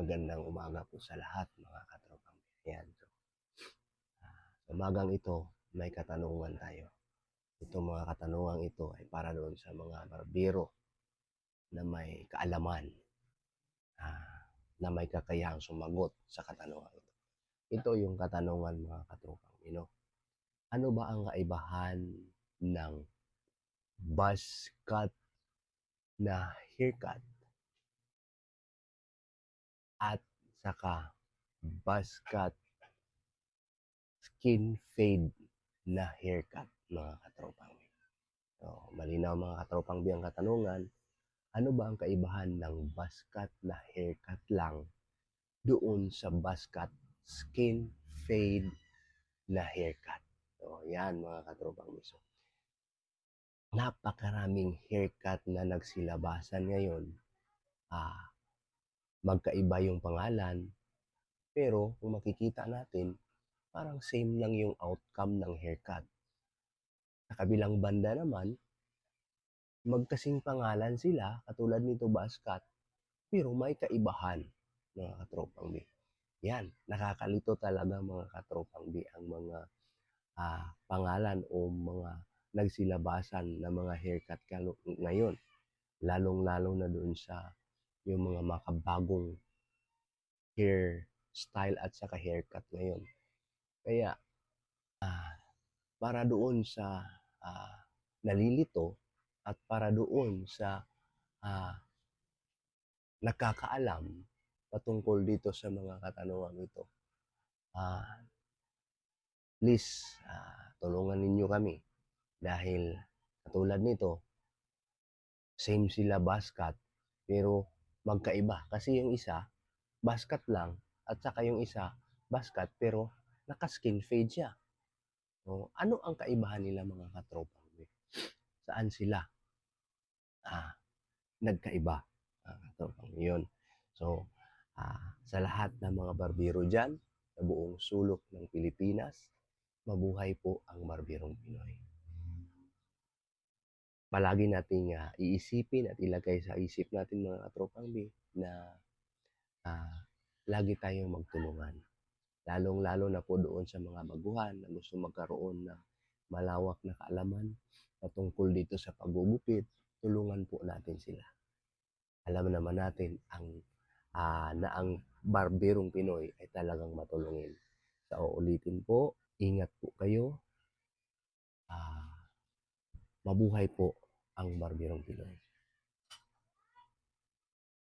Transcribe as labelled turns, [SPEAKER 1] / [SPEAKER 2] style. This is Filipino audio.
[SPEAKER 1] Magandang umaga po sa lahat mga katropang Ayan. So, sa umagang ito, may katanungan tayo. Itong mga katanungan ito ay para doon sa mga barbero na may kaalaman, ah, na may kakayahang sumagot sa katanungan ito. Ito yung katanungan mga katropang Pino. Ano ba ang kaibahan ng cut na haircut at saka cut skin fade na haircut mga katropang. So, malinaw mga katropang B ang katanungan, ano ba ang kaibahan ng cut na haircut lang doon sa cut skin fade na haircut? So, yan mga katropang B. So, napakaraming haircut na nagsilabasan ngayon. Ah, magkaiba yung pangalan, pero kung makikita natin, parang same lang yung outcome ng haircut. Sa kabilang banda naman, magkasing pangalan sila, katulad nito Baskat, pero may kaibahan, mga katropang B. Yan, nakakalito talaga mga katropang B ang mga ah, pangalan o mga nagsilabasan na mga haircut ngayon. Lalong-lalo na doon sa yung mga makabagong hair style at saka haircut ngayon. Kaya, ah, para doon sa ah, nalilito at para doon sa ah, nakakaalam patungkol dito sa mga katanungan ito, ah, please, ah, tulungan ninyo kami dahil katulad nito, same sila basket pero magkaiba kasi yung isa basket lang at saka yung isa basket pero naka-skin fade siya. So, ano ang kaibahan nila mga katropang B? Saan sila ah, nagkaiba? Ah, katropang yun. So, ah, sa lahat ng mga barbero dyan, sa buong sulok ng Pilipinas, mabuhay po ang barbirong Pinoy. Palagi nating ah, iisipin at ilagay sa isip natin mga katropang B na ah, lagi tayong magtulungan lalong-lalo na po doon sa mga baguhan na gusto magkaroon ng malawak na kaalaman patungkol dito sa paggugupit, tulungan po natin sila. Alam naman natin ang ah, na ang barberong Pinoy ay talagang matulungin. So ulitin po, ingat po kayo. Ah, mabuhay po ang barberong Pinoy.